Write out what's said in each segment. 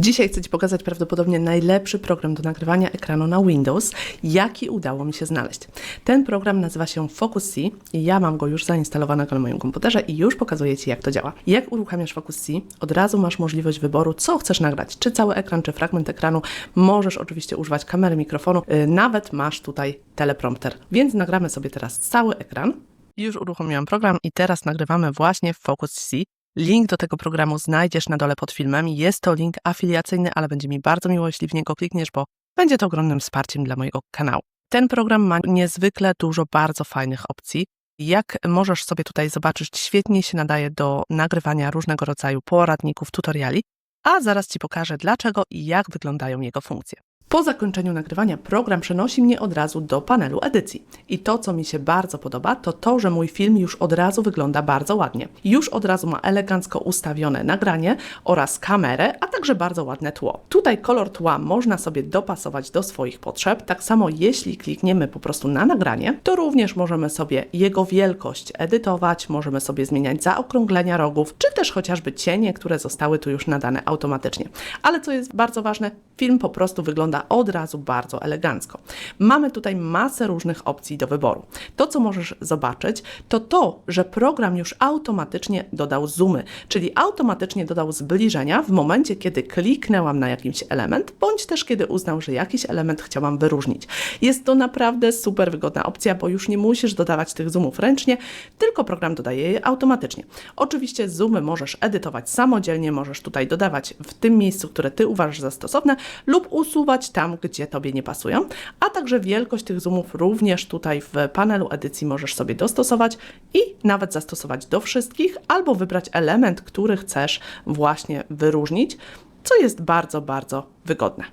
Dzisiaj chcę Ci pokazać prawdopodobnie najlepszy program do nagrywania ekranu na Windows, jaki udało mi się znaleźć. Ten program nazywa się Focus C i ja mam go już zainstalowanego na moim komputerze i już pokazuję Ci, jak to działa. Jak uruchamiasz Focus C, od razu masz możliwość wyboru, co chcesz nagrać, czy cały ekran, czy fragment ekranu. Możesz oczywiście używać kamery, mikrofonu, yy, nawet masz tutaj teleprompter. Więc nagramy sobie teraz cały ekran. Już uruchomiłam program i teraz nagrywamy właśnie w Focus C. Link do tego programu znajdziesz na dole pod filmem. Jest to link afiliacyjny, ale będzie mi bardzo miło, jeśli w niego klikniesz, bo będzie to ogromnym wsparciem dla mojego kanału. Ten program ma niezwykle dużo bardzo fajnych opcji. Jak możesz sobie tutaj zobaczyć, świetnie się nadaje do nagrywania różnego rodzaju poradników, tutoriali, a zaraz Ci pokażę dlaczego i jak wyglądają jego funkcje. Po zakończeniu nagrywania program przenosi mnie od razu do panelu edycji. I to, co mi się bardzo podoba, to to, że mój film już od razu wygląda bardzo ładnie. Już od razu ma elegancko ustawione nagranie oraz kamerę, a także bardzo ładne tło. Tutaj kolor tła można sobie dopasować do swoich potrzeb. Tak samo jeśli klikniemy po prostu na nagranie, to również możemy sobie jego wielkość edytować, możemy sobie zmieniać zaokrąglenia rogów, czy też chociażby cienie, które zostały tu już nadane automatycznie. Ale co jest bardzo ważne, film po prostu wygląda od razu bardzo elegancko. Mamy tutaj masę różnych opcji do wyboru. To, co możesz zobaczyć, to to, że program już automatycznie dodał zoomy, czyli automatycznie dodał zbliżenia w momencie, kiedy kliknęłam na jakiś element, bądź też kiedy uznał, że jakiś element chciałam wyróżnić. Jest to naprawdę super wygodna opcja, bo już nie musisz dodawać tych zoomów ręcznie, tylko program dodaje je automatycznie. Oczywiście zoomy możesz edytować samodzielnie, możesz tutaj dodawać w tym miejscu, które Ty uważasz za stosowne, lub usuwać tam, gdzie Tobie nie pasują, a także wielkość tych zoomów również tutaj w panelu edycji możesz sobie dostosować i nawet zastosować do wszystkich, albo wybrać element, który chcesz właśnie wyróżnić, co jest bardzo, bardzo wygodne.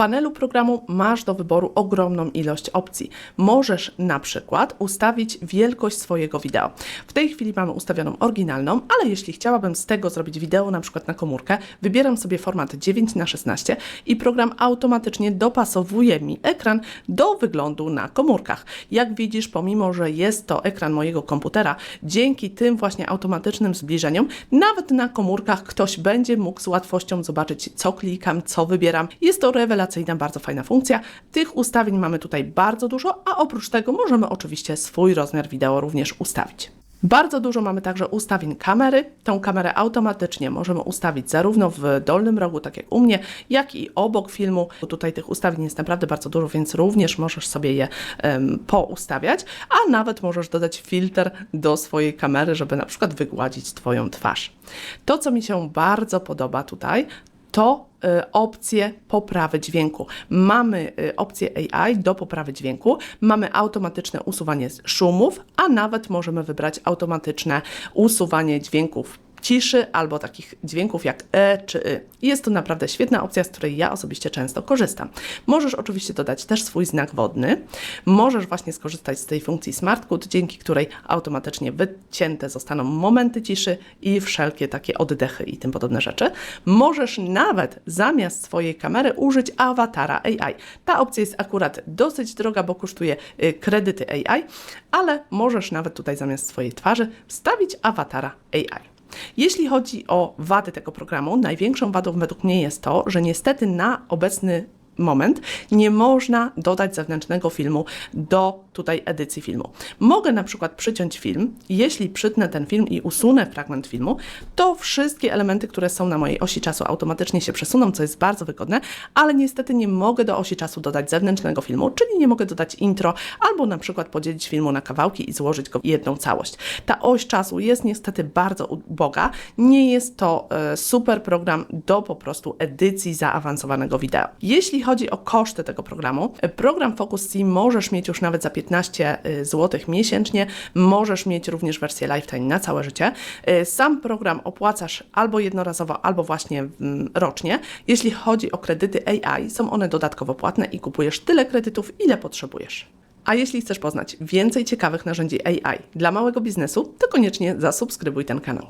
Panelu programu masz do wyboru ogromną ilość opcji. Możesz na przykład ustawić wielkość swojego wideo. W tej chwili mamy ustawioną oryginalną, ale jeśli chciałabym z tego zrobić wideo na przykład na komórkę, wybieram sobie format 9 na 16 i program automatycznie dopasowuje mi ekran do wyglądu na komórkach. Jak widzisz, pomimo że jest to ekran mojego komputera, dzięki tym właśnie automatycznym zbliżeniom, nawet na komórkach ktoś będzie mógł z łatwością zobaczyć, co klikam, co wybieram. Jest to rewelacyjna, bardzo fajna funkcja. Tych ustawień mamy tutaj bardzo dużo, a oprócz tego możemy oczywiście swój rozmiar wideo również ustawić. Bardzo dużo mamy także ustawień kamery. Tą kamerę automatycznie możemy ustawić zarówno w dolnym rogu, tak jak u mnie, jak i obok filmu. Tutaj tych ustawień jest naprawdę bardzo dużo, więc również możesz sobie je um, poustawiać, a nawet możesz dodać filtr do swojej kamery, żeby na przykład wygładzić Twoją twarz. To, co mi się bardzo podoba tutaj, to opcję poprawy dźwięku. Mamy y, opcję AI do poprawy dźwięku, mamy automatyczne usuwanie szumów, a nawet możemy wybrać automatyczne usuwanie dźwięków ciszy albo takich dźwięków jak e czy y. Jest to naprawdę świetna opcja, z której ja osobiście często korzystam. Możesz oczywiście dodać też swój znak wodny. Możesz właśnie skorzystać z tej funkcji Smart Code, dzięki której automatycznie wycięte zostaną momenty ciszy i wszelkie takie oddechy i tym podobne rzeczy. Możesz nawet zamiast swojej kamery użyć awatara AI. Ta opcja jest akurat dosyć droga, bo kosztuje y, kredyty AI, ale możesz nawet tutaj zamiast swojej twarzy wstawić awatara AI. Jeśli chodzi o wady tego programu, największą wadą według mnie jest to, że niestety na obecny moment nie można dodać zewnętrznego filmu do tutaj edycji filmu. Mogę na przykład przyciąć film, jeśli przytnę ten film i usunę fragment filmu, to wszystkie elementy, które są na mojej osi czasu automatycznie się przesuną, co jest bardzo wygodne, ale niestety nie mogę do osi czasu dodać zewnętrznego filmu, czyli nie mogę dodać intro albo na przykład podzielić filmu na kawałki i złożyć go w jedną całość. Ta oś czasu jest niestety bardzo uboga, nie jest to e, super program do po prostu edycji zaawansowanego wideo. Jeśli chodzi o koszty tego programu, program Focus C możesz mieć już nawet za 15 y, zł miesięcznie. Możesz mieć również wersję Lifetime na całe życie. Y, sam program opłacasz albo jednorazowo, albo właśnie mm, rocznie. Jeśli chodzi o kredyty AI, są one dodatkowo płatne i kupujesz tyle kredytów, ile potrzebujesz. A jeśli chcesz poznać więcej ciekawych narzędzi AI dla małego biznesu, to koniecznie zasubskrybuj ten kanał.